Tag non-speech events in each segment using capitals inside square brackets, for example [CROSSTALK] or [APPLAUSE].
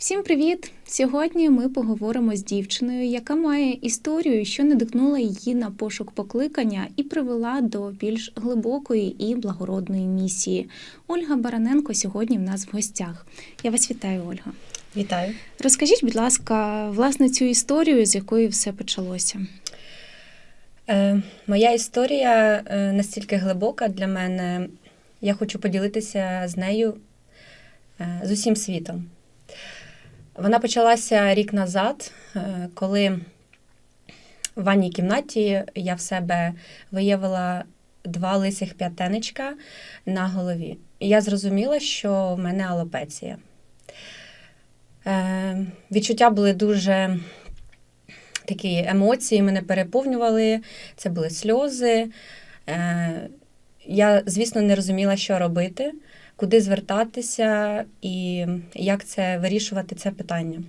Всім привіт! Сьогодні ми поговоримо з дівчиною, яка має історію, що надихнула її на пошук покликання і привела до більш глибокої і благородної місії. Ольга Бараненко сьогодні в нас в гостях. Я вас вітаю, Ольга. Вітаю. Розкажіть, будь ласка, власне цю історію, з якої все почалося. Е, моя історія е, настільки глибока для мене. Я хочу поділитися з нею е, з усім світом. Вона почалася рік назад, е, коли в ванній кімнаті я в себе виявила два лисих п'ятенечка на голові. І я зрозуміла, що в мене алопеція. Е, Відчуття були дуже такі емоції, мене переповнювали, це були сльози. Е, Я, звісно, не розуміла, що робити, куди звертатися і як це вирішувати це питання.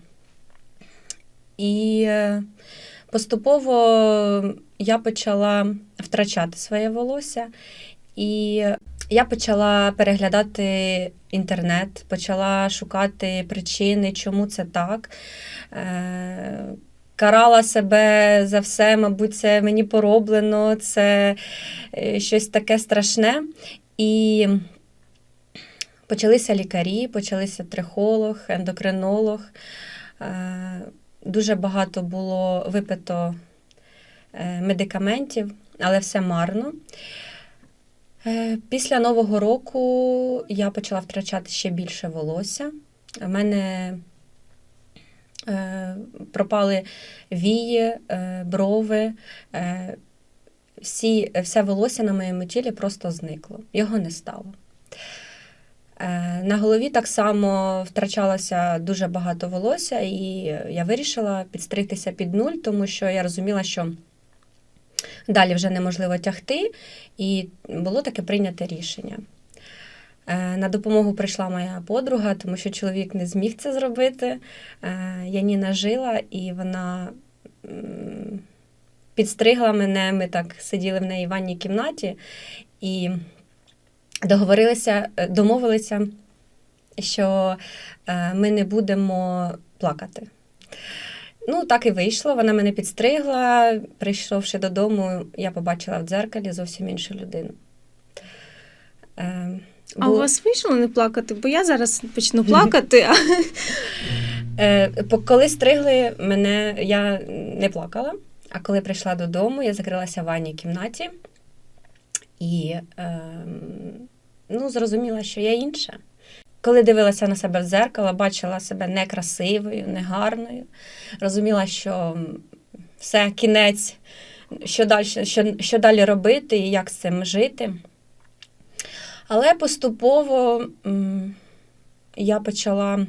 І е, поступово я почала втрачати своє волосся, і я почала переглядати інтернет, почала шукати причини, чому це так. Е, Карала себе за все, мабуть, це мені пороблено, це е, щось таке страшне. І почалися лікарі, почалися трихолог, ендокринолог. Е, Дуже багато було випито е, медикаментів, але все марно. Е, Після Нового року я почала втрачати ще більше волосся. У мене пропали вії, брови, всі, все волосся на моєму тілі просто зникло, його не стало. Е, На голові так само втрачалося дуже багато волосся, і я вирішила підстригтися під нуль, тому що я розуміла, що далі вже неможливо тягти, і було таке прийняте рішення. Е, На допомогу прийшла моя подруга, тому що чоловік не зміг це зробити. Е, Яніна жила, і вона підстригла мене. Ми так сиділи в неї в ванній кімнаті і договорилися, е, домовилися, що е, ми не будемо плакати. Ну, так і вийшло. Вона мене підстригла. Прийшовши додому, я побачила в дзеркалі зовсім іншу людину. Е, А у вас вийшло не плакати? Бо я зараз почну плакати. Е, Коли стригли мене, я не плакала. А коли прийшла додому, я закрилася в ванній кімнаті і ем, ну, зрозуміла, що я інша. Коли дивилася на себе в дзеркало, бачила себе некрасивою, негарною, розуміла, що все, кінець, що далі, що, що далі робити і як з цим жити. Але поступово я почала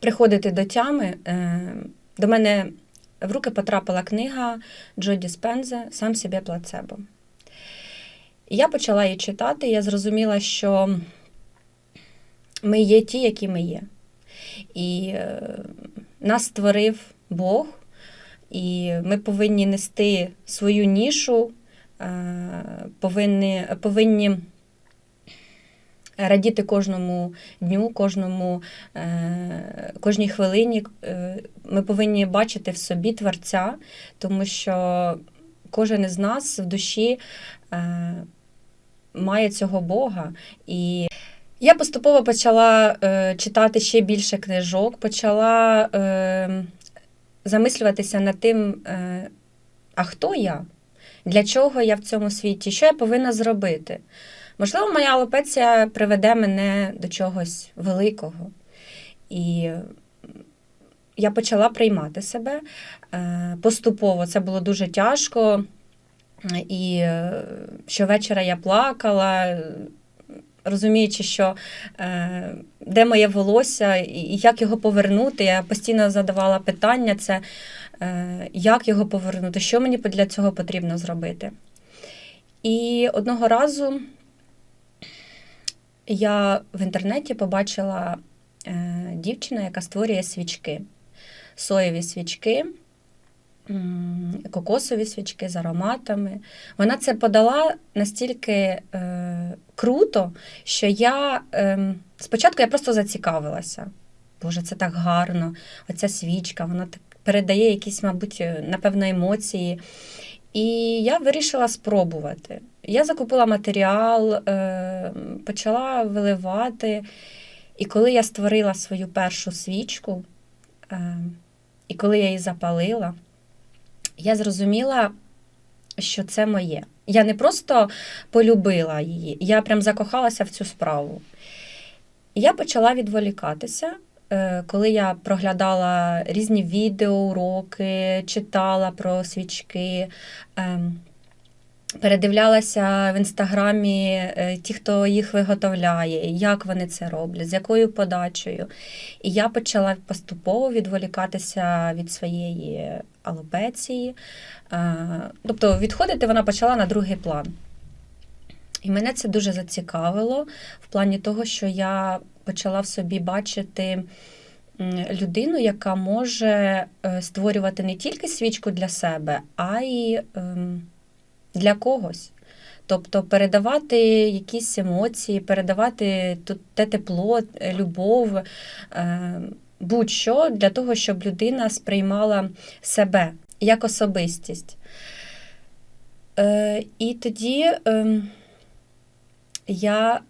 приходити до тями. Е, До мене в руки потрапила книга Джо Діспензе Сам себе плацебо. Я почала її читати, і я зрозуміла, що ми є ті, які ми є. І е, нас створив Бог, і ми повинні нести свою нішу, е, повинні, повинні радіти кожному дню, кожному, е, кожній хвилині. Ми повинні бачити в собі Творця, тому що кожен із нас в душі е, має цього Бога. І я поступово почала е, читати ще більше книжок, почала е, замислюватися над тим, е, а хто я? Для чого я в цьому світі? Що я повинна зробити? Можливо, моя алопеція приведе мене до чогось великого. І я почала приймати себе е, поступово. Це було дуже тяжко. І е, щовечора я плакала, розуміючи, що е, де моє волосся і як його повернути. Я постійно задавала питання: це е, як його повернути, що мені для цього потрібно зробити. І одного разу я в інтернеті побачила дівчину, яка створює свічки, соєві свічки, кокосові свічки з ароматами. Вона це подала настільки е, круто, що я е, спочатку я просто зацікавилася. Боже, це так гарно. Оця свічка, вона так передає якісь, мабуть, е, напевно, емоції. І я вирішила спробувати. Я закупила матеріал, е, почала виливати. І коли я створила свою першу свічку, е, і коли я її запалила, я зрозуміла, що це моє. Я не просто полюбила її, я прям закохалася в цю справу. Я почала відволікатися, е, коли я проглядала різні відео, уроки, читала про свічки. Передивлялася в інстаграмі е, ті, хто їх виготовляє, як вони це роблять, з якою подачею. І я почала поступово відволікатися від своєї алопеції. Е, Тобто відходити вона почала на другий план. І мене це дуже зацікавило в плані того, що я почала в собі бачити людину, яка може е, створювати не тільки свічку для себе, а й ем, для когось. Тобто передавати якісь емоції, передавати те тепло, е, любов, е, будь-що для того, щоб людина сприймала себе як особистість. Е, І тоді ем, я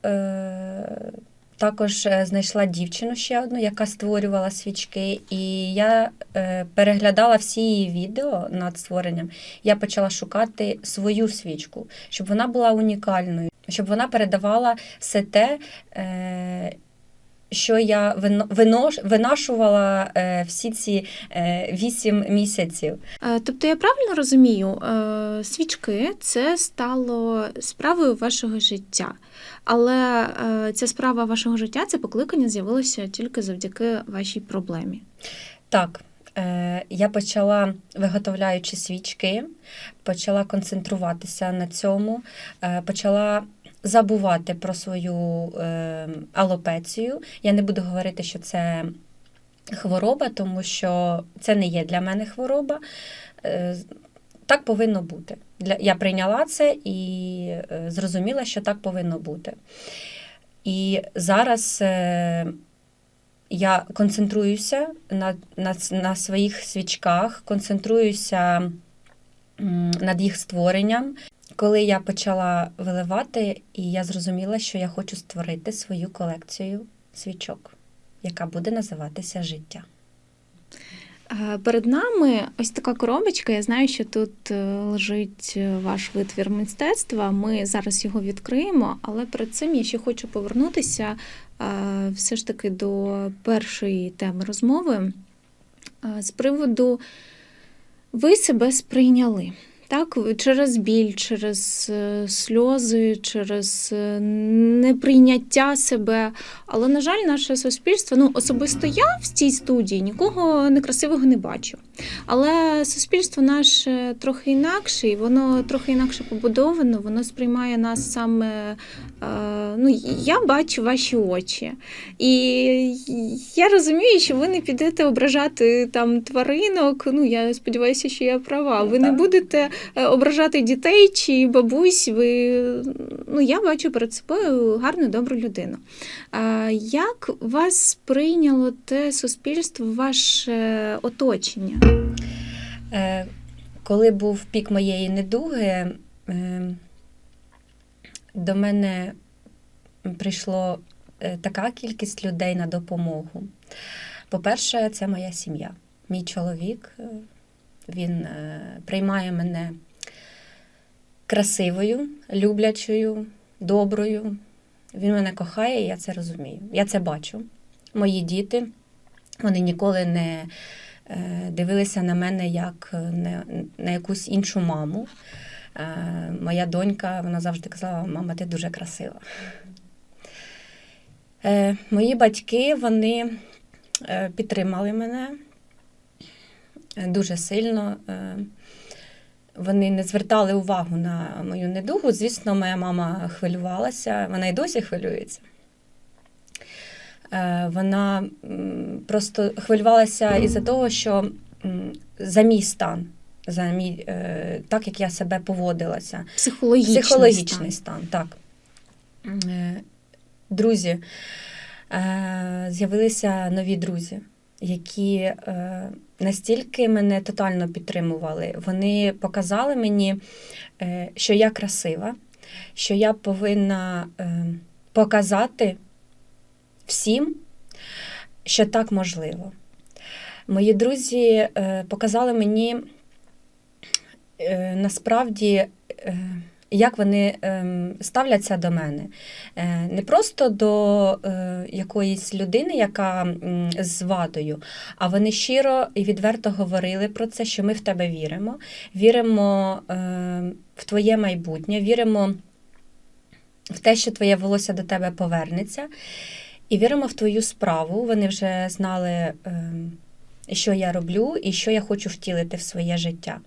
також е, знайшла дівчину ще одну, яка створювала свічки, і я е, переглядала всі її відео над створенням. Я почала шукати свою свічку, щоб вона була унікальною, щоб вона передавала все те, е, що я вино- винош- винашувала е, всі ці е, вісім місяців. Е, Тобто я правильно розумію, свічки це стало справою вашого життя. Але ця справа вашого життя, це покликання з'явилося тільки завдяки вашій проблемі. Так, я почала, виготовляючи свічки, почала концентруватися на цьому, почала забувати про свою е, алопецію. Я не буду говорити, що це хвороба, тому що це не є для мене хвороба. Е, так повинно бути. Я прийняла це і е, зрозуміла, що так повинно бути. І зараз я концентруюся на, на, на своїх свічках, концентруюся над їх створенням. Коли я почала виливати, і я зрозуміла, що я хочу створити свою колекцію свічок, яка буде називатися життя. Перед нами ось така коробочка. Я знаю, що тут е, лежить е, ваш витвір мистецтва. Ми зараз його відкриємо, але перед цим я ще хочу повернутися е, все ж таки до першої теми розмови з приводу ви себе сприйняли. Так, через біль, через е, сльози, через е, неприйняття себе. Але, на жаль, наше суспільство, ну особисто я в цій студії нікого некрасивого не бачу. Але суспільство наше трохи інакше, і воно трохи інакше побудовано, воно сприймає нас саме. Ну, я бачу ваші очі. І я розумію, що ви не підете ображати там тваринок. Ну, я сподіваюся, що я права. Ви не будете е, ображати дітей чи бабусь. Ви, ну, я бачу перед собою гарну, добру людину. Як вас сприйняло те суспільство, ваше оточення? Е, Коли був пік моєї недуги, е, до мене прийшло е, така кількість людей на допомогу. По-перше, це моя сім'я. Мій чоловік, е, він е, приймає мене красивою, люблячою, доброю. Він мене кохає, і я це розумію. Я це бачу. Мої діти, вони ніколи не дивилися на мене як на, якусь іншу маму. Моя донька, вона завжди казала: мама, ти дуже красива. Е, Мої батьки вони е, підтримали мене е, дуже сильно. Вони не звертали увагу на мою недугу. Звісно, моя мама хвилювалася, вона й досі хвилюється. Вона просто хвилювалася із-за того, що за мій стан, за мій, так як я себе поводилася. Психологічний, Психологічний стан. стан, так. Друзі, е, з'явилися нові друзі, які е, настільки мене тотально підтримували. Вони показали мені, е, що я красива, що я повинна показати всім, що так можливо. Мої друзі показали мені насправді, як вони е, ставляться до мене. Е, не просто до е, якоїсь людини, яка з вадою, а вони щиро і відверто говорили про це, що ми в тебе віримо, віримо е, в твоє майбутнє, віримо в те, що твоє волосся до тебе повернеться, і віримо в твою справу. Вони вже знали, е, що я роблю і що я хочу втілити в своє життя.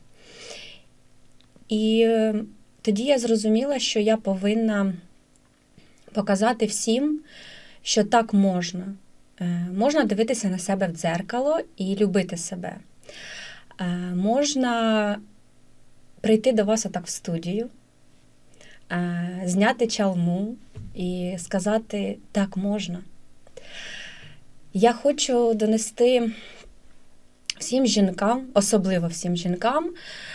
І е, тоді я зрозуміла, що я повинна показати всім, що так можна. Е, Можна дивитися на себе в дзеркало і любити себе. Е, Можна прийти до вас отак в студію, е, зняти чалму і сказати так можна. Я хочу донести всім жінкам, особливо всім жінкам,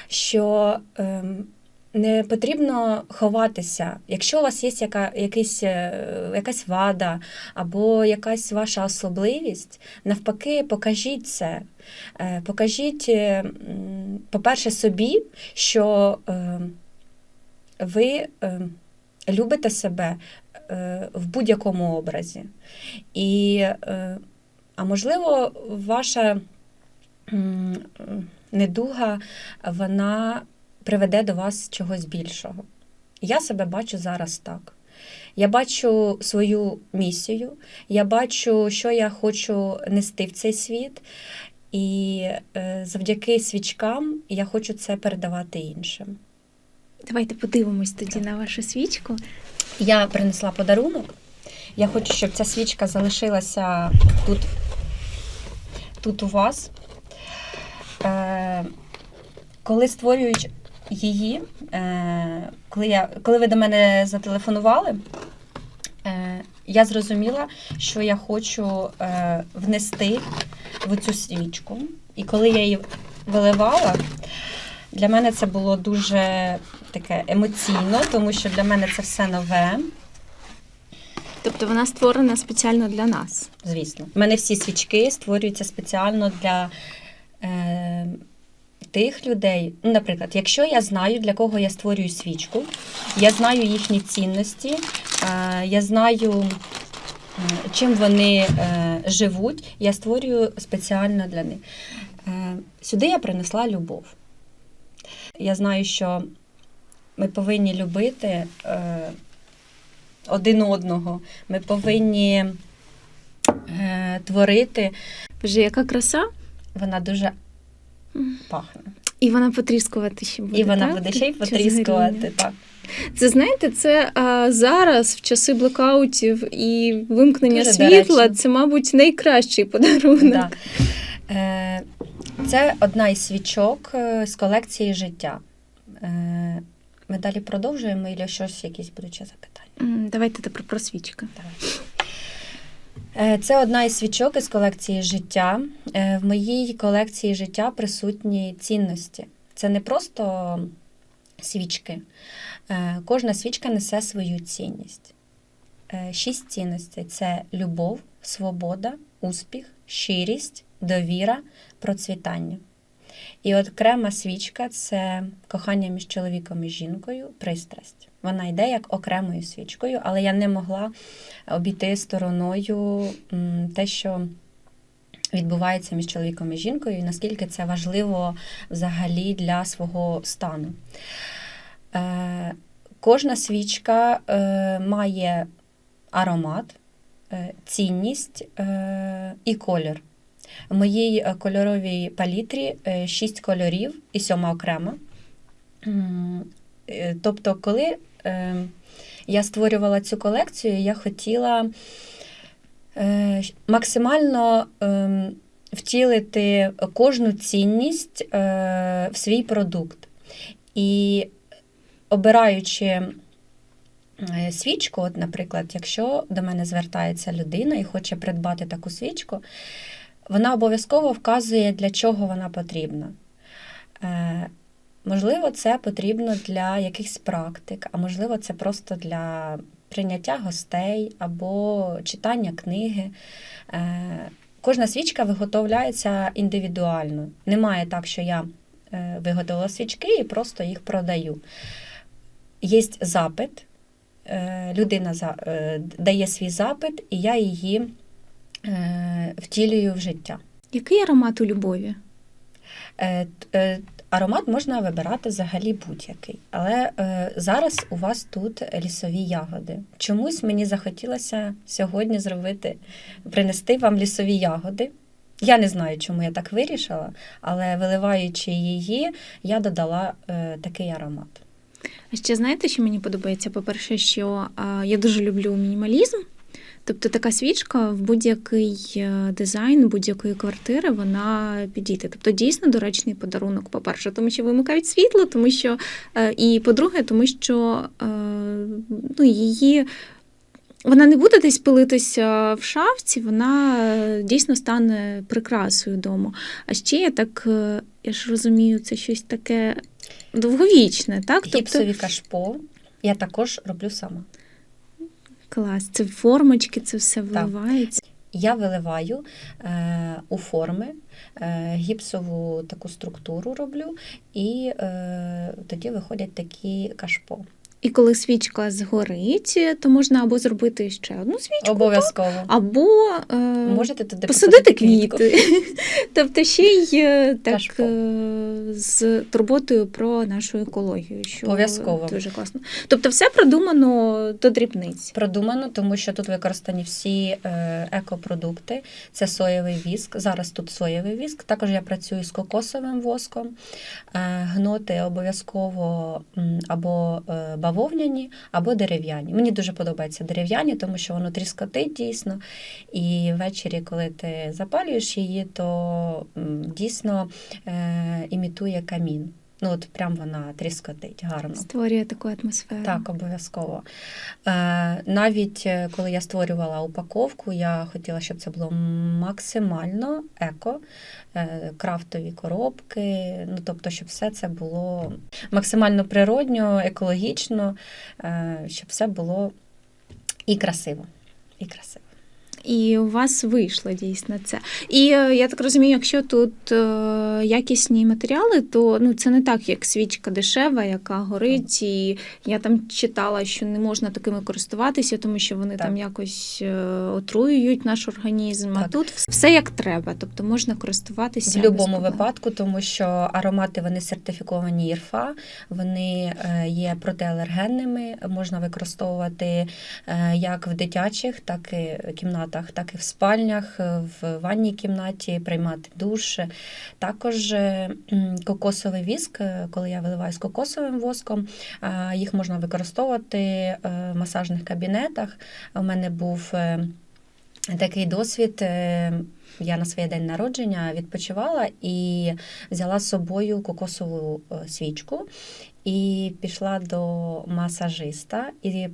що ем, не потрібно ховатися. Якщо у вас є яка, якийсь, е, якась вада або якась ваша особливість, навпаки, покажіть це. Е, Покажіть, е, по-перше, собі, що ви любите себе в будь-якому образі. І, а можливо, ваша недуга, вона приведе до вас чогось більшого. Я себе бачу зараз так. Я бачу свою місію, я бачу, що я хочу нести в цей світ, і е, завдяки свічкам я хочу це передавати іншим. Давайте подивимось тоді на вашу свічку. Я принесла подарунок. Я хочу, щоб ця свічка залишилася тут, тут у вас. Е, коли створюють її, е, коли, я, коли ви до мене зателефонували, е, я зрозуміла, що я хочу е, внести в цю свічку. І коли я її виливала, для мене це було дуже таке емоційно, тому що для мене це все нове. Тобто вона створена спеціально для нас. Звісно, у мене всі свічки створюються спеціально для тих людей. Наприклад, якщо я знаю, для кого я створюю свічку, я знаю їхні цінності, е, я знаю, чим вони е, живуть, я створюю спеціально для них. Е, сюди я принесла любов. Я знаю, що ми повинні любити один одного, ми повинні творити. Боже, яка краса, Вона дуже. Пахне. і вона потріскувати ще буде. І вона так? буде ще й потріскувати. Так. Це знаєте, це а, зараз, в часи блекаутів і вимкнення Дуже світла, доречно. це, мабуть, найкращий подарунок. Да. Е, Це одна із свічок е, з колекції життя. Е, Ми далі продовжуємо, і щось якісь будуть ще запитання. Давайте тепер про свічки. Е, Це одна із свічок із колекції життя. Е, В моїй колекції життя присутні цінності. Це не просто свічки. Е, Кожна свічка несе свою цінність. Е, Шість цінностей це любов, свобода, успіх, щирість, довіра, процвітання. І окрема свічка це кохання між чоловіком і жінкою, пристрасть. Вона йде як окремою свічкою, але я не могла обійти стороною те, що відбувається між чоловіком і жінкою, і наскільки це важливо взагалі для свого стану. Е, кожна свічка е, має аромат, е, цінність і колір. В моїй кольоровій палітрі шість кольорів і сьома окрема. Е, Тобто, коли е, я створювала цю колекцію, я хотіла е, максимально втілити кожну цінність в свій продукт. І обираючи свічку, от, наприклад, якщо до мене звертається людина і хоче придбати таку свічку, вона обов'язково вказує, для чого вона потрібна. Можливо, це потрібно для якихось практик, а можливо, це просто для прийняття гостей або читання книги. Е, Кожна свічка виготовляється індивідуально. Немає так, що я е, виготовила свічки і просто їх продаю. Є запит, е, людина дає свій запит, і я її втілюю в життя. Який аромат у любові? Е, е, Аромат можна вибирати взагалі будь-який. Але е, зараз у вас тут лісові ягоди. Чомусь мені захотілося сьогодні зробити, принести вам лісові ягоди. Я не знаю, чому я так вирішила, але виливаючи її, я додала е, такий аромат. А ще знаєте, що мені подобається? По-перше, що а, я дуже люблю мінімалізм. Тобто така свічка в будь-який е, дизайн будь-якої квартири вона підійде. Тобто дійсно доречний подарунок, по-перше, тому що вимикають світло, тому що е, і по-друге, тому що е, ну, її. Вона не буде десь пилитися в шафці, вона дійсно стане прикрасою дому. А ще я так, я ж розумію, це щось таке довговічне, так? Тобто кашпо я також роблю сама. Клас, це формочки, це все вливається. Я виливаю е, у форми, е, гіпсову таку структуру роблю, і е, тоді виходять такі кашпо. І коли свічка згорить, то можна або зробити ще одну свічку, Обов'язково. або е, Можете туди посадити квітку. квіти. [LAUGHS] тобто ще й е, так Кашпо. е, з турботою про нашу екологію, що Обов'язково. дуже класно. Тобто, все продумано до дрібниць. Продумано, тому що тут використані всі е, екопродукти. Це соєвий віск. Зараз тут соєвий віск. Також я працюю з кокосовим воском. Е, гноти обов'язково або е, бавовняні, або дерев'яні. Мені дуже подобаються дерев'яні, тому що воно тріскотить дійсно. І ввечері, коли ти запалюєш її, то дійсно е, імітує камін. Ну, от прям вона тріскотить гарно. Створює таку атмосферу. Так, обов'язково. Е, навіть е, коли я створювала упаковку, я хотіла, щоб це було максимально еко, е, крафтові коробки. Ну, тобто, щоб все це було максимально природньо, екологічно, е, щоб все було і красиво. І красиво. І у вас вийшло дійсно це. І е, я так розумію, якщо тут е, якісні матеріали, то ну це не так, як свічка дешева, яка горить. І я там читала, що не можна такими користуватися, тому що вони Так. там якось е, отруюють наш організм. А тут все як треба, тобто можна користуватися В будь-якому випадку, тому що аромати вони сертифіковані ЄРФА, вони є протиалергенними, можна використовувати як в дитячих, так і кімнатах, так і в спальнях, е, в ванній кімнаті, приймати душ. Також е, кокосовий віск, е, коли я виливаю з кокосовим воском, їх можна використовувати в масажних кабінетах. У мене був такий досвід. Я на своє день народження відпочивала і взяла з собою кокосову свічку і пішла до масажиста і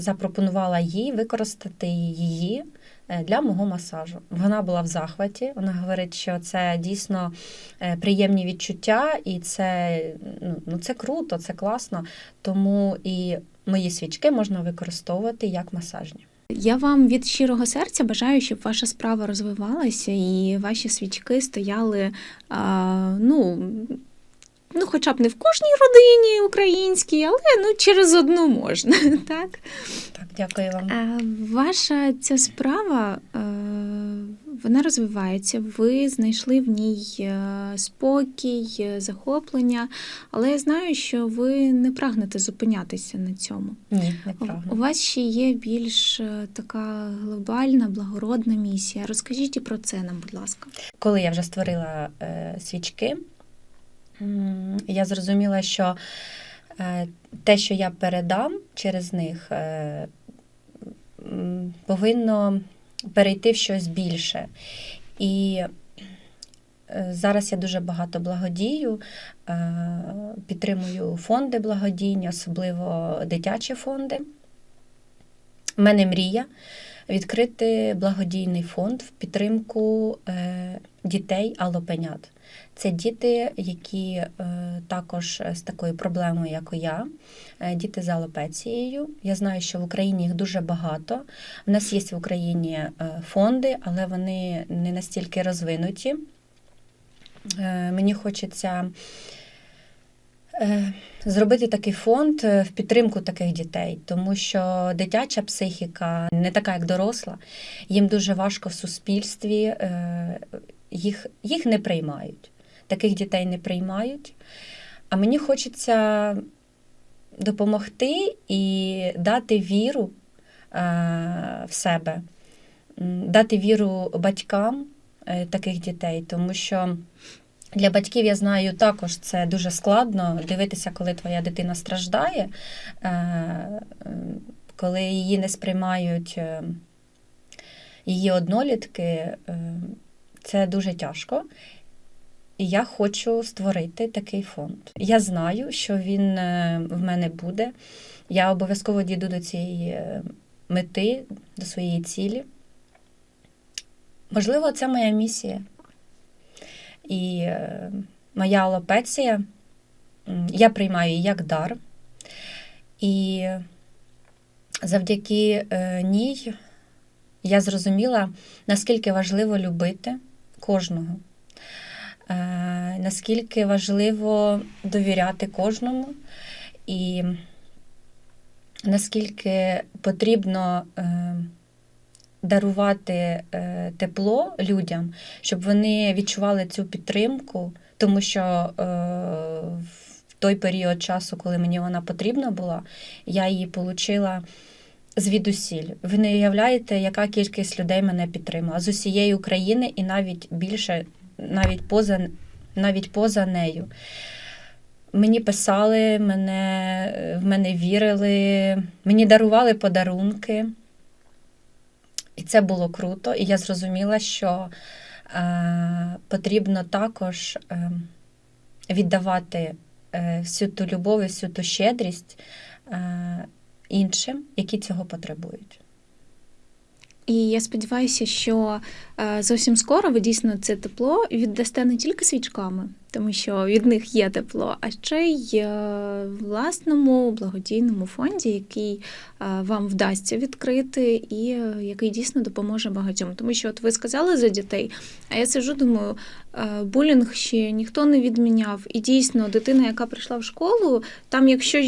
запропонувала їй використати її е, для мого масажу. Вона була в захваті. Вона говорить, що це дійсно е, приємні відчуття, і це, ну, ну, це круто, це класно. Тому і мої свічки можна використовувати як масажні. Я вам від щирого серця бажаю, щоб ваша справа розвивалася і ваші свічки стояли. А, ну, Ну, хоча б не в кожній родині українській, але ну, через одну можна. [LAUGHS] Так? Так, дякую вам. Ваша ця справа е, вона розвивається. Ви знайшли в ній е, спокій, е, захоплення, але я знаю, що ви не прагнете зупинятися на цьому. Ні, не У вас ще є більш така глобальна, благородна місія. Розкажіть і про це нам, будь ласка. коли я вже створила е, свічки, я зрозуміла, що е, те, що я передам через них, е, повинно перейти в щось більше. І е, зараз я дуже багато благодію, підтримую фонди благодійні, особливо дитячі фонди. в мене мрія відкрити благодійний фонд в підтримку дітей алопенят. Це діти, які е, також з такою проблемою, як і я, е, діти з алопецією. Я знаю, що в Україні їх дуже багато. У нас є в Україні е, фонди, але вони не настільки розвинуті. Мені хочеться зробити такий фонд в підтримку таких дітей, тому що дитяча психіка не така, як доросла. Їм дуже важко в суспільстві, їх, їх не приймають. Таких дітей не приймають. А мені хочеться допомогти і дати віру е, в себе, дати віру батькам е, таких дітей, тому що для батьків я знаю також це дуже складно дивитися, коли твоя дитина страждає, е, коли її не сприймають її однолітки, це дуже тяжко. І я хочу створити такий фонд. Я знаю, що він е, в мене буде. Я обов'язково дійду до цієї е, мети, до своєї цілі. Можливо, це моя місія. І е, моя алопеція, я приймаю її як дар. І завдяки ній я зрозуміла, наскільки важливо любити кожного, наскільки важливо довіряти кожному, і наскільки потрібно е, дарувати е, тепло людям, щоб вони відчували цю підтримку, тому що е, в той період часу, коли мені вона потрібна була, я її отримала звідусіль. Ви не уявляєте, яка кількість людей мене підтримала з усієї України і навіть більше, навіть поза, навіть поза нею. Мені писали, мене, в мене вірили, мені дарували подарунки. І це було круто. І я зрозуміла, що е, потрібно також е, віддавати е, всю ту любов і всю ту щедрість е, іншим, які цього потребують. І я сподіваюся, що е, зовсім скоро ви дійсно це тепло віддасте не тільки свічками, тому що від них є тепло, а ще й е, власному благодійному фонді, який е, вам вдасться відкрити, і який дійсно допоможе багатьом. Тому що, от ви сказали за дітей, а я сижу, думаю, булінг ще ніхто не відміняв. І дійсно, дитина, яка прийшла в школу, там, якщо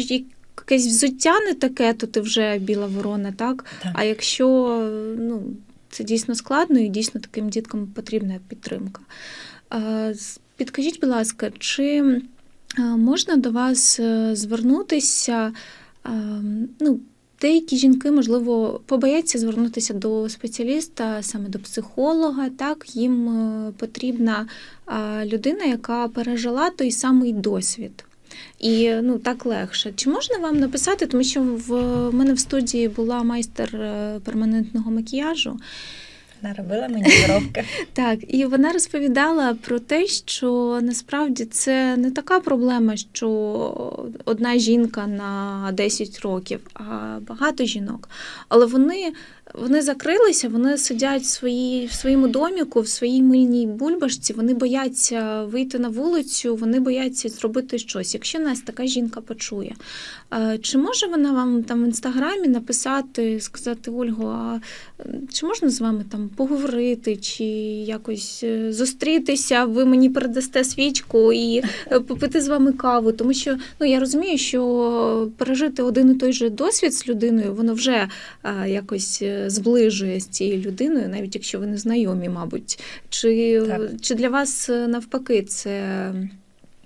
якесь взуття не таке, то ти вже біла ворона, так? Так. А якщо ну, це дійсно складно і дійсно таким діткам потрібна підтримка. Підкажіть, будь ласка, чи можна до вас е, звернутися? Ну, деякі жінки, можливо, побояться звернутися до спеціаліста, саме до психолога. Так, їм е, потрібна людина, яка пережила той самий досвід. І ну так легше. Чи можна вам написати, тому що в мене в студії була майстер е, перманентного макіяжу. Вона робила мені бровки. [LAUGHS] Так, і вона розповідала про те, що насправді це не така проблема, що одна жінка на 10 років, а багато жінок. Але вони, вони закрилися, вони сидять в, своїй, в своєму доміку, в своїй мильній бульбашці, вони бояться вийти на вулицю, вони бояться зробити щось. Якщо нас така жінка почує, е, чи може вона вам там в інстаграмі написати, сказати Ольгу, а чи можна з вами там поговорити, чи якось е, зустрітися, ви мені передасте свічку і е, попити з вами каву? Тому що ну я розумію, що пережити один і той же досвід з людиною, воно вже якось зближує з цією людиною, навіть якщо ви не знайомі, мабуть. Чи, чи для вас е, навпаки це?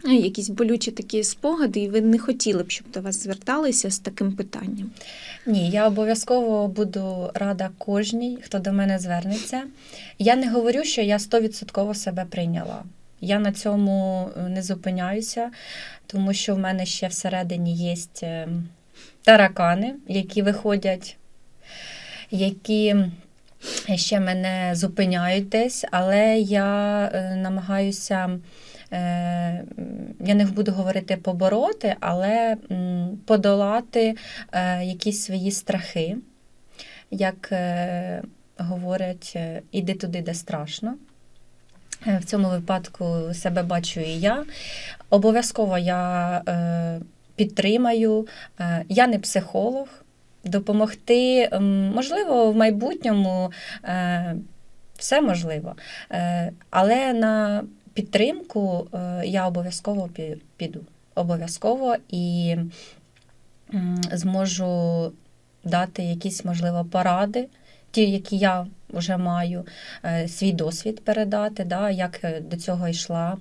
е, Якісь болючі такі спогади, і ви не хотіли б, щоб до вас зверталися з таким питанням. Ні, я обов'язково буду рада кожній, хто до мене звернеться. Я не говорю, що я 100% себе прийняла. Я на цьому е, не зупиняюся, тому що в мене ще всередині є е, таракани, які виходять, які ще мене зупиняють десь, але я е, намагаюся. е, Я не буду говорити побороти, але подолати е, якісь свої страхи, як говорять, іди туди, де страшно. В цьому випадку себе бачу і я. Обов'язково я підтримаю. Я не психолог. Допомогти, можливо, в майбутньому е, все можливо. Е, але на підтримку е, я обов'язково піду. Обов'язково і зможу дати якісь, можливо, поради, ті, які я вже маю, е, свій досвід передати, да, як е, до цього йшла,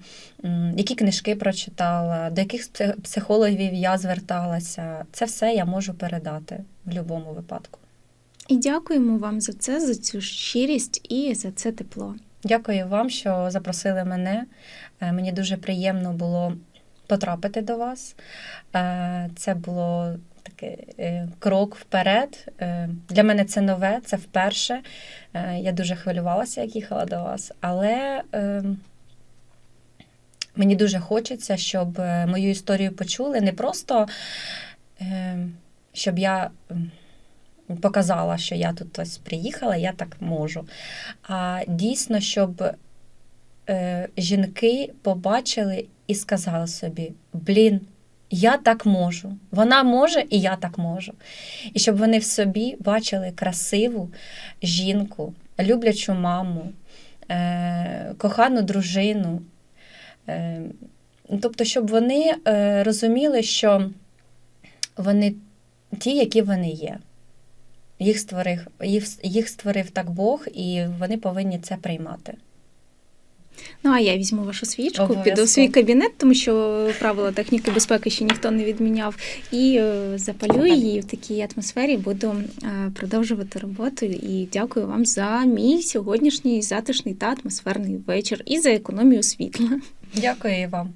які книжки прочитала, до яких психологів я зверталася. Це все я можу передати в будь-якому випадку. І дякуємо вам за це, за цю щирість і за це тепло. Дякую вам, що запросили мене. Е, Мені дуже приємно було потрапити до вас. Це було такий е, крок вперед. Е, Для мене це нове, це вперше. Е, Я дуже хвилювалася, як їхала до вас, але мені дуже хочеться, щоб мою історію почули не просто щоб я показала, що я тут ось приїхала, я так можу. А дійсно, щоб е, жінки побачили і сказали собі: блін, я так можу. Вона може, і я так можу. І щоб вони в собі бачили красиву жінку, люблячу маму, е, кохану дружину. Е, тобто, щоб вони е, розуміли, що вони ті, які вони є. Їх створив, їх, їх створив так Бог, і вони повинні це приймати. Ну а я візьму вашу свічку, піду в свій кабінет, тому що правила техніки безпеки ще ніхто не відміняв, і е, запалю її в такій атмосфері. Буду е, продовжувати роботу. І дякую вам за мій сьогоднішній затишний та атмосферний вечір і за економію світла. Дякую і вам.